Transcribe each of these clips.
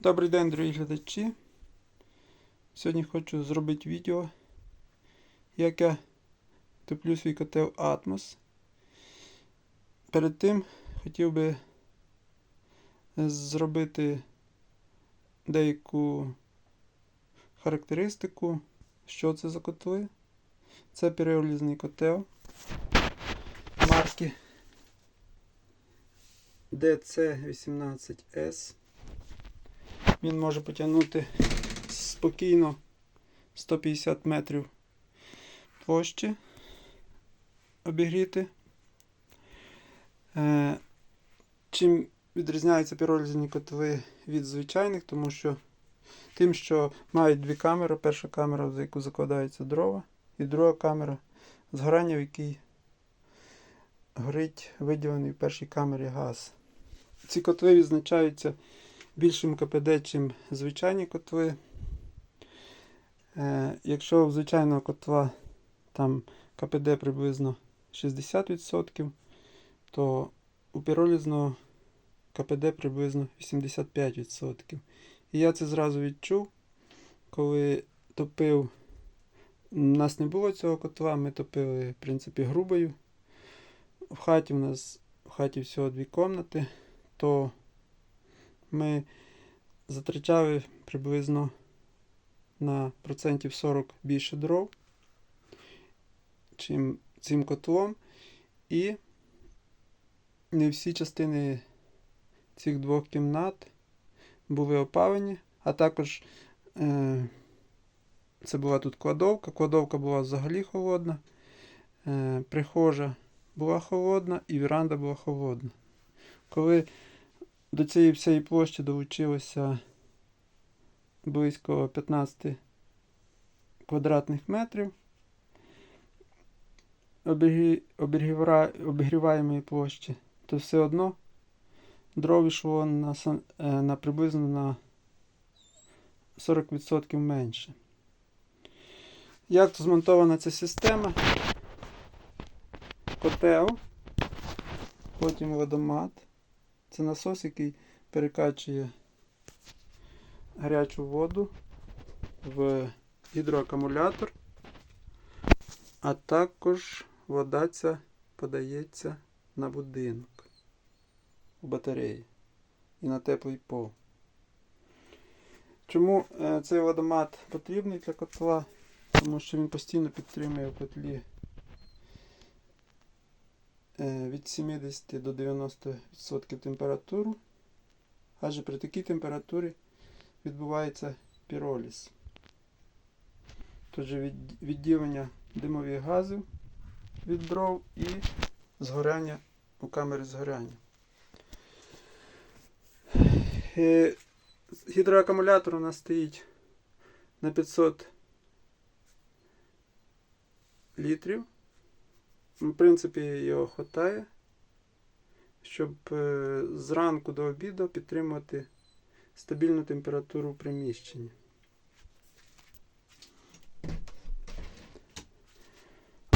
Добрий день, дорогі глядачі. Сьогодні хочу зробити відео, як я топлю свій котел Atmos. Перед тим хотів би зробити деяку характеристику, що це за котли. Це піролізний котел марки DC18S. Він може потягнути спокійно 150 метрів площі обігріти. Е, Чим відрізняються піролізні котли від звичайних, тому що тим, що мають дві камери. Перша камера, за яку закладаються дрова, і друга камера згорання, в якій горить виділений в першій камері газ. Ці котли відзначаються більшим КПД, чим звичайні котли. Е, якщо у звичайного котла там КПД приблизно 60%, то у піролізного КПД приблизно 85%. І я це зразу відчув, коли топив. У нас не було цього котла, ми топили, в принципі, грубою. В хаті у нас в хаті всього дві кімнати, то ми затрачали приблизно на процентів 40 більше дров, чим цим котлом. І не всі частини цих двох кімнат були опалені, а також е, це була тут кладовка. Кладовка була взагалі холодна, е, прихожа була холодна і віранда була холодна. Коли до цієї всієї площі долучилося близько 15 квадратних метрів обігрі- обігріва- обігріваємої площі, то все одно дров йшло на, е, на приблизно на 40% менше. Як то змонтована ця система? Котел, потім водомат. Це насос, який перекачує гарячу воду в гідроакумулятор, а також вода ця подається на будинок у батареї і на теплий пол. Чому е, цей водомат потрібний для котла? Тому що він постійно підтримує в котлі від 70 до 90% температуру. Адже при такій температурі відбувається піроліз. Тож від- відділення димових газів від дров і згоряння у камері згоряння. Е, Гідроакумулятор у нас стоїть на 500 літрів. В принципі, його вистачає, щоб е, зранку до обіду підтримувати стабільну температуру в приміщенні.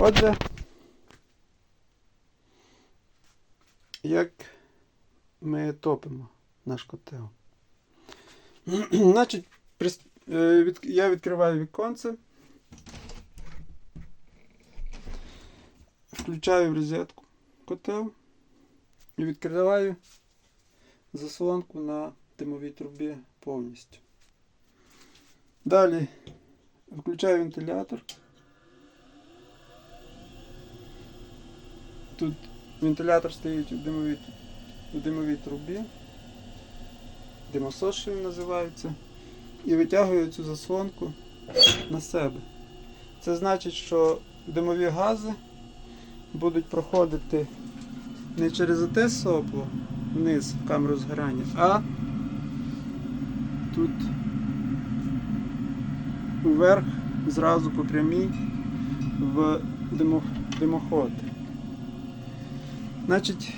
Отже, як ми топимо наш котел. Значить, е, я відкриваю віконце, включаю в розетку котел і відкриваю заслонку на димовій трубі повністю. Далі включаю вентилятор. Тут вентилятор стоїть у димовій, у димовій трубі. Димосос, що він називається. І витягую цю заслонку на себе. Це значить, що димові гази будуть проходити не через оте сопло вниз в камеру згорання, а тут вверх зразу по прямій в димоход. Значить,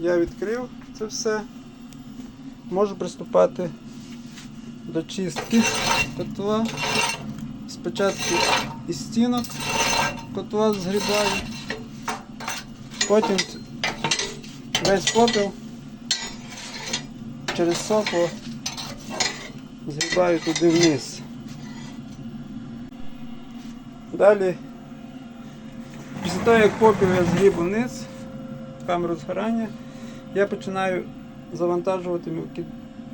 я відкрив це все. Можу приступати до чистки котла. Спочатку із стінок котла згрібаю, потім весь попіл через сопло згибаю туди вниз. Далі, після того як попіл я згріб вниз, камеру згорання, я починаю завантажувати мілкі,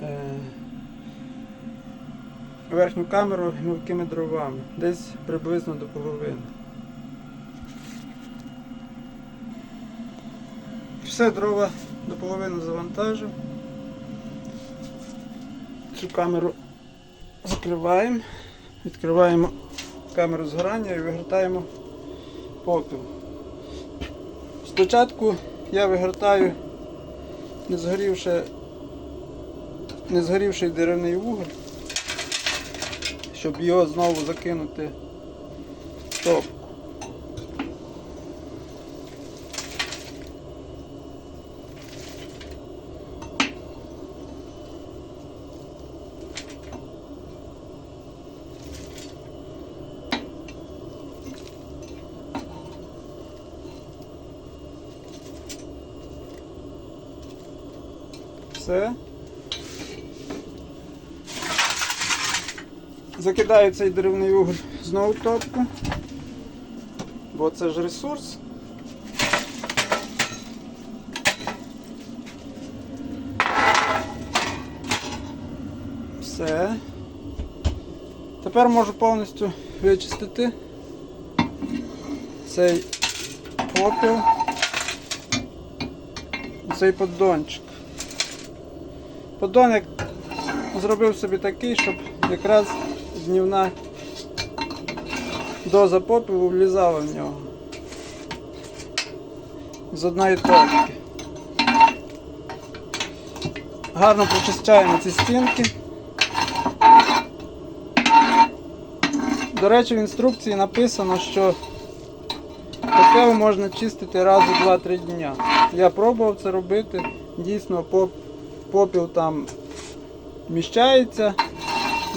е, верхню камеру мілкими дровами, десь приблизно до половини. Все дрова до половини завантажив. Цю камеру закриваємо, відкриваємо камеру згорання і вигортаємо попіл. Спочатку я вигортаю не згорівши, не згорівший деревний вуголь, щоб його знову закинути в топку. Все. Закидаю цей деревний уголь знову в топку, бо це ж ресурс. Все. Тепер можу повністю вичистити цей попіл, цей поддончик. Поддон як зробив собі такий, щоб якраз днівна доза попелу влізала в нього. З одної топки. Гарно прочищаємо ці стінки. До речі, в інструкції написано, що попел можна чистити раз у 2-3 дня. Я пробував це робити. Дійсно, поп попіл там вміщається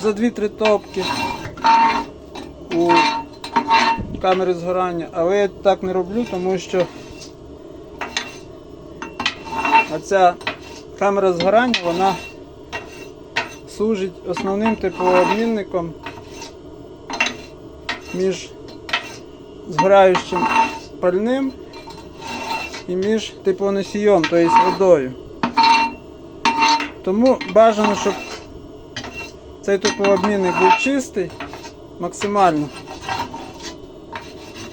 за 2-3 топки у камери згорання, але я так не роблю, тому що оця камера згорання вона служить основним теплообмінником між згораючим пальним і між теплоносієм, тобто водою. Тому бажано, щоб цей теплообмінник був чистий максимально.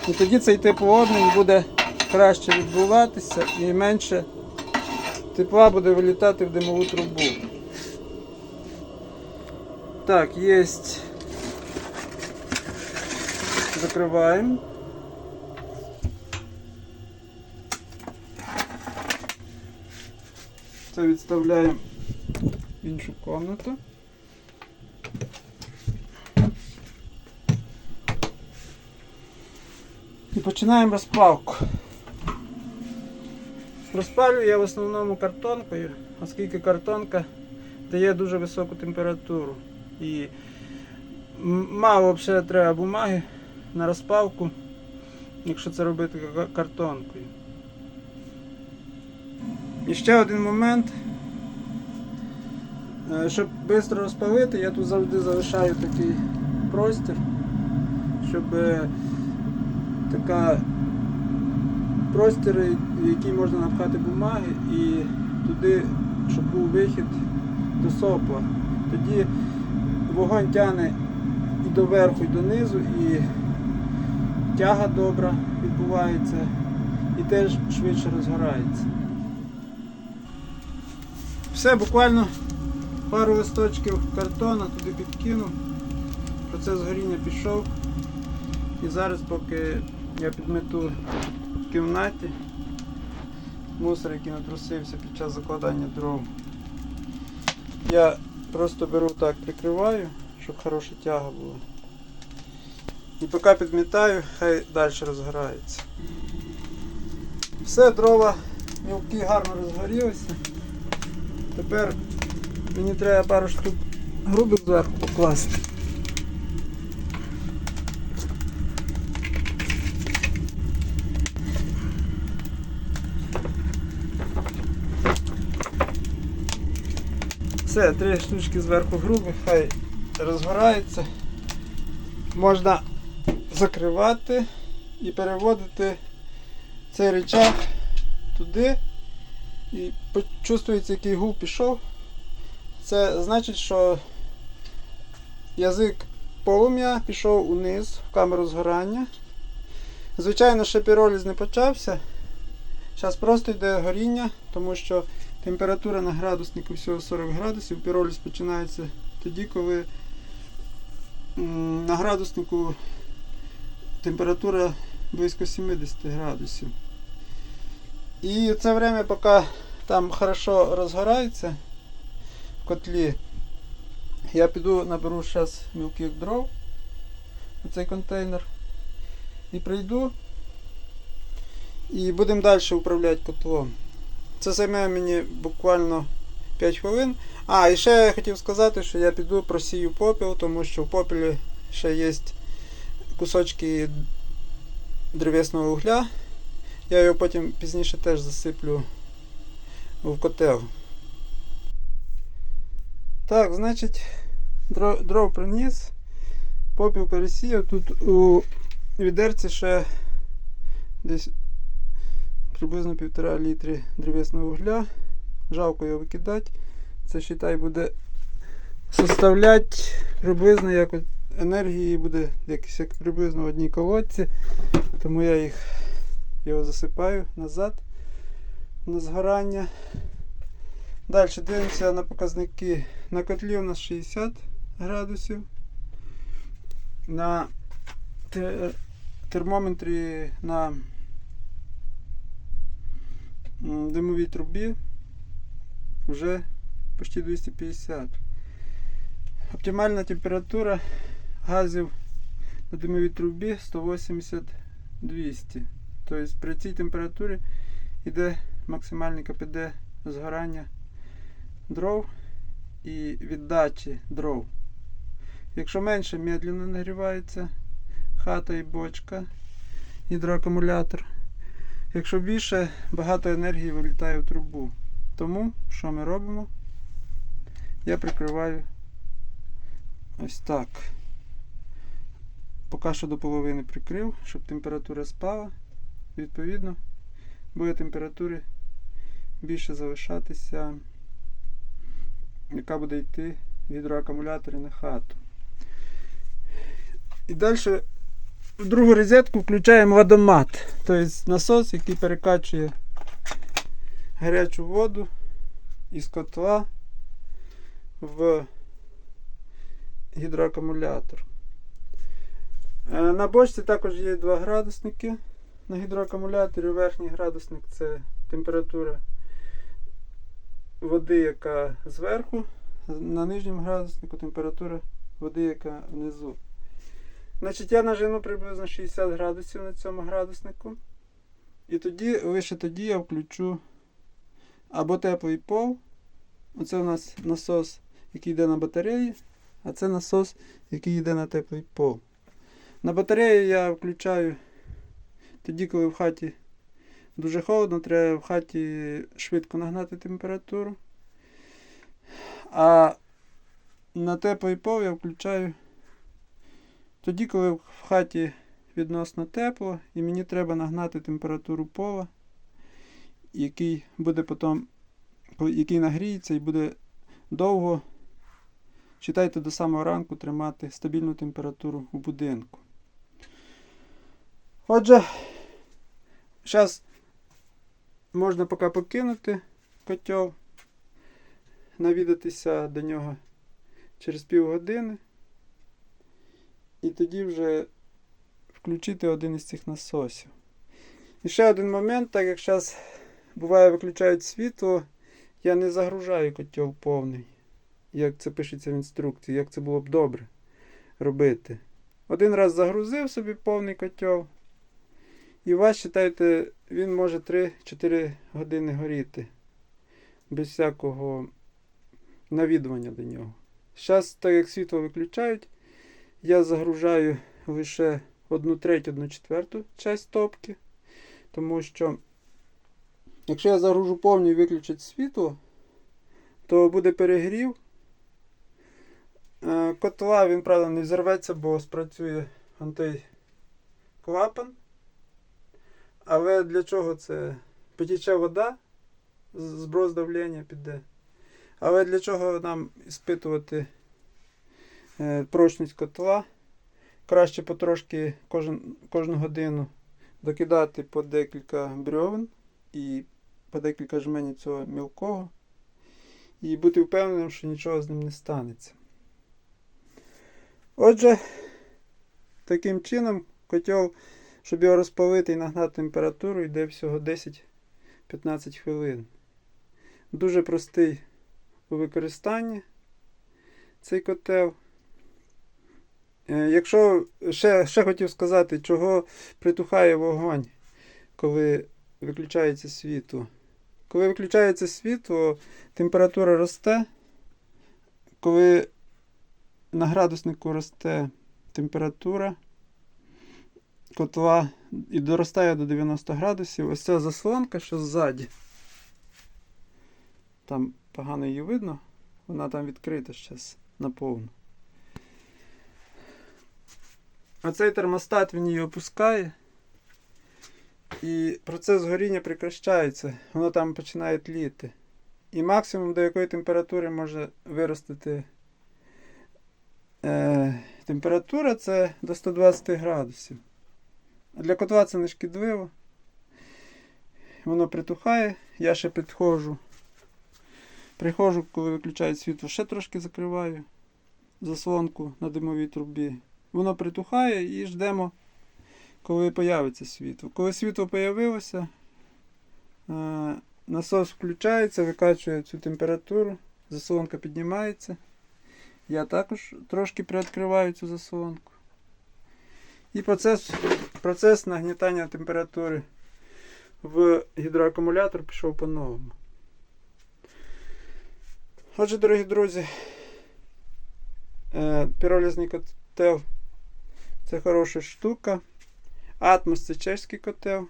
І тоді цей теплообмін буде краще відбуватися і менше тепла буде вилітати в димову трубу. Так, є. Закриваємо. Це відставляємо іншу комнату. І починаємо розпалку. Розпалюю я в основному картонкою, оскільки картонка дає дуже високу температуру. І мало взагалі треба бумаги на розпалку, якщо це робити картонкою. І ще один момент. Е, Щоб швидко розпалити, я тут завжди залишаю такий простір, щоб е, така простір, в який можна напхати бумаги і туди, щоб був вихід до сопла. Тоді вогонь тягне і до верху, і донизу, і тяга добра відбувається, і теж швидше розгорається. Все, буквально пару листочків картона туди підкинув. Процес горіння пішов. І зараз, поки я підмету в кімнаті мусор, який натрусився під час закладання дров, я просто беру так, прикриваю, щоб хороша тяга була. І поки підмітаю, хай далі розгорається. Все, дрова мілкі гарно розгорілися. Тепер мені треба пару штук грубих зверху покласти. Все, три штучки зверху грубих, хай розгораються. Можна закривати і переводити цей рычаг туди. І почувствується, який гул пішов. Це значить, що язик полум'я пішов униз в камеру згорання. Звичайно, ще піроліз не почався. Зараз просто йде горіння, тому що температура на градуснику всього 40 градусів. Піроліз починається тоді, коли на градуснику температура близько 70 градусів. І це время, поки там хорошо розгорається котлі, я піду наберу зараз мілких дров у цей контейнер і прийду і будемо далі управляти котлом. Це займе мені буквально 5 хвилин. А, і ще я хотів сказати, що я піду просію попіл, тому що в попілі ще є кусочки древесного угля. Я його потім пізніше теж засиплю в котел. Так, значить, дров, дров приніс, попіл пересіяв. Тут у відерці ще десь приблизно півтора літри древесного вугля. Жалко його викидати. Це вважай, буде составляти приблизно як енергії буде якось як приблизно в одній колодці. Тому я їх його засипаю назад на згорання. Далі дивимося на показники. На котлі у нас 60 градусів. На термометрі на димовій трубі вже почти 250. Оптимальна температура газів на димовій трубі 180-200. Тобто при цій температурі йде максимальний КПД згорання дров і віддачі дров. Якщо менше, медленно нагрівається хата і бочка, гідроакумулятор. Якщо більше, багато енергії вилітає в трубу. Тому що ми робимо? Я прикриваю ось так. Поки що до половини прикрив, щоб температура спала. Відповідно, буде температури більше залишатися, яка буде йти в гідроакумуляторі на хату. І далі в другу розетку включаємо водомат, тобто насос, який перекачує гарячу воду із котла в гідроакумулятор. Е, На бочці також є два градусники на гідроакумуляторі. Верхній градусник це температура води, яка зверху, на нижньому градуснику температура води, яка внизу. Значить, я нажину приблизно 60 градусів на цьому градуснику. І тоді, лише тоді я включу або теплий пол. Оце у нас насос, який йде на батареї, а це насос, який йде на теплий пол. На батарею я включаю тоді, коли в хаті дуже холодно, треба в хаті швидко нагнати температуру. А на теплий пол я включаю тоді, коли в хаті відносно тепло, і мені треба нагнати температуру пола, який буде потім, який нагріється і буде довго, читайте до самого ранку, тримати стабільну температуру у будинку. Отже, зараз можна поки покинути котел, навідатися до нього через півгодини. І тоді вже включити один із цих насосів. І ще один момент, так як зараз буває виключають світло, я не загружаю котел повний, як це пишеться в інструкції, як це було б добре робити. Один раз загрузив собі повний котел, і у вас, вважайте, він може 3-4 години горіти. Без всякого навідування до нього. Зараз, так як світло виключають, я загружаю лише одну треть, одну четверту часть топки. Тому що, якщо я загружу повністю і виключать світло, то буде перегрів Е, Котла він, правда, не взорветься, бо спрацює он той клапан. Але для чого це? Потіче вода, зброс давлення піде. Але для чого нам іспитувати е, прочність котла? Краще потрошки кожен, кожну годину докидати по декілька брьовен і по декілька жменів цього мілкого. І бути впевненим, що нічого з ним не станеться. Отже, таким чином котел, щоб його розпалити і нагнати температуру, йде всього 10-15 хвилин. Дуже простий у використанні цей котел. Е, Якщо ще, ще хотів сказати, чого притухає вогонь, коли виключається світло. Коли виключається світло, температура росте. Коли на градуснику росте температура котла і доростає до 90 градусів. Ось ця заслонка, що ззаді. Там погано її видно, вона там відкрита зараз наповну. Оцей термостат він її опускає. І процес горіння прекращається, воно там починає тліти. І максимум до якої температури може виростити е, температура це до 120 градусів. Для котла це не шкідливо. Воно притухає, я ще підходжу. Приходжу, коли виключають світло, ще трошки закриваю заслонку на димовій трубі. Воно притухає і ждемо, коли появиться світло. Коли світло появилося, е, насос включається, викачує цю температуру, заслонка піднімається. Я також трошки приоткриваю цю заслонку. І процес, процес нагнітання температури в гідроакумулятор пішов по-новому. Отже, дорогі друзі, е, піролізний котел це хороша штука. Атмос це чеський котел.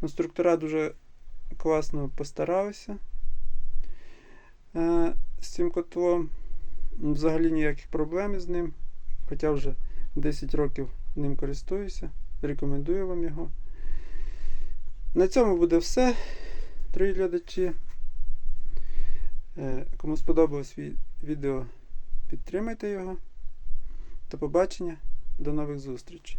Конструктора дуже класно постаралися е, з цим котлом. Взагалі ніяких проблем з ним. Хоча вже 10 років ним користуюся. Рекомендую вам його. На цьому буде все, дорогі глядачі. Е, Кому сподобалось відео, підтримайте його. До побачення, до нових зустрічей.